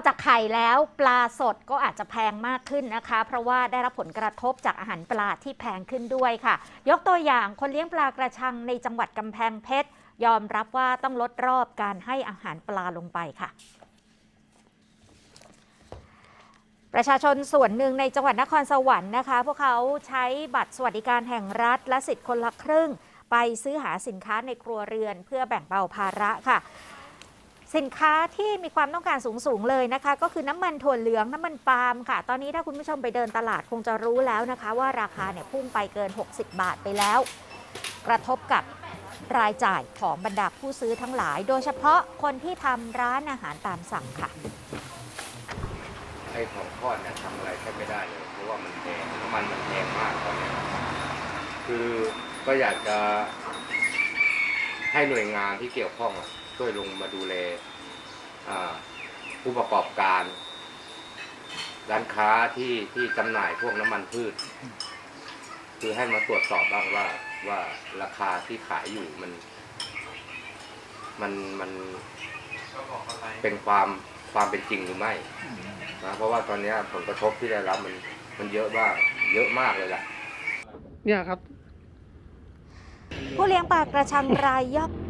อกจากไข่แล้วปลาสดก็อาจจะแพงมากขึ้นนะคะ เพราะว่าได้รับผลกระทบจากอาหารปลาที่แพงขึ้นด้วยค่ะ ยกตัวอย่างคนเลี้ยงปลากระชังในจังหวัดกำแพงเพชรยอมรับว่าต้องลดรอบการให้อาหารปลาลงไปค่ะ ประชาชนส่วนหนึ่งในจังหวัดนครสวรรค์นะคะ พวกเขาใช้บัตรสวัสดิการแห่งรัฐและสิทธิ์คนละครึ่ง ไปซื้อหาสินค้าในครัวเรือนเพื่อแบ่งเบาภาระค่ะ สินค้าที่มีความต้องการสูงสูงๆเลยนะคะ ก็คือน้ำมันถั่วเหลืองน้ำมันปาล์มค่ะ ตอนนี้ถ้าคุณผู้ชมไปเดินตลาดคงจะรู้แล้วนะคะ ว่าราคาเนี่ยพุ่งไปเกิน 60 บาทไปแล้ว กระทบกับรายจ่ายของบรรดาผู้ซื้อทั้งหลาย โดยเฉพาะคนที่ทำร้านอาหารตามสั่งค่ะ ไอ้ของทอดเนี่ยทำอะไรแทบไม่ได้เลยเพราะว่ามันแพงน้ำมันมันแพงมากตอนเนี้ยคือก็อยากจะให้หน่วยงานที่เกี่ยวข้องอะ ช่วยลงมาดูแลอ่าผู้ประกอบการ ร้านค้าที่ที่จำหน่ายพวกน้ำมันพืช คือให้มาตรวจสอบบ้างว่าว่าราคาที่ขายอยู่มัน มันมันเป็นความความเป็นจริงหรือไม่นะเพราะว่าตอนเนี้ยผลกระทบที่ได้รับมันมันเยอะมากเยอะมากเลยแหละเนี่ยครับ ผู้เลี้ยงปลากระชังรายย่อย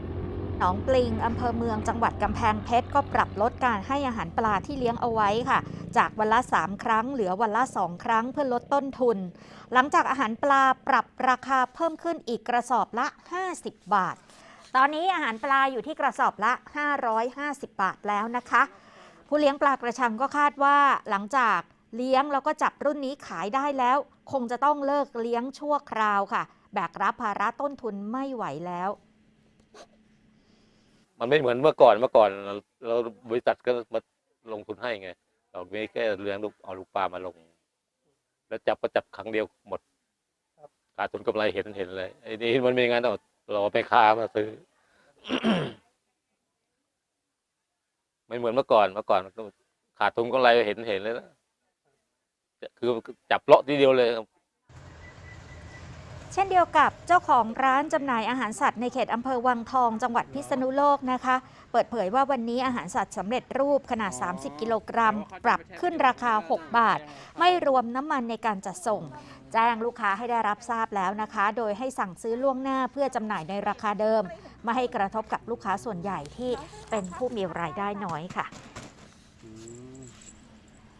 หนองปลิงอำเภอเมืองจังหวัดกำแพงเพชรก็ปรับลดการให้อาหารปลาที่เลี้ยงเอาไว้ค่ะ จากวันละ 3 ครั้ง เหลือวันละ 2 ครั้งเพื่อลดต้นทุน หลังจากอาหารปลาปรับราคาเพิ่มขึ้นอีกกระสอบละ 50 บาท ตอนนี้อาหารปลาอยู่ที่กระสอบละ 550 บาทแล้วนะคะ ผู้เลี้ยงปลากระชังก็คาดว่าหลังจากเลี้ยงแล้วก็จับรุ่นนี้ขายได้แล้ว คงจะต้องเลิกเลี้ยงชั่วคราวค่ะ แบกรับภาระต้นทุนไม่ไหวแล้ว มันไม่เหมือนเมื่อก่อนเมื่อก่อนเราเราบริษัทก็มาลงทุนให้ไงเราไม่แค่เลี้ยงลูกเอาลูกปลามาลง แล้วจับก็จับครั้งเดียวหมดขาดทุนกำไรเห็นเห็นเลยไอ้นี่มันไม่งั้นเราเราไปค้ามาซื้อ ไม่เหมือนเมื่อก่อนเมื่อก่อนขาดทุนกำไรเห็นเห็นเลยนะคือจับเลาะทีเดียวเลย เช่นเดียวกับเจ้าของร้านจำหน่ายอาหารสัตว์ในเขตอำเภอวังทองจังหวัดพิษณุโลกนะคะ เปิดเผยว่าวันนี้อาหารสัตว์สำเร็จรูปขนาด 30 กิโลกรัม ปรับขึ้นราคา 6 บาท ไม่รวมน้ำมันในการจัดส่ง แจ้งลูกค้าให้ได้รับทราบแล้วนะคะ โดยให้สั่งซื้อล่วงหน้าเพื่อจำหน่ายในราคาเดิม ไม่ให้กระทบกับลูกค้าส่วนใหญ่ที่เป็นผู้มีรายได้น้อยค่ะ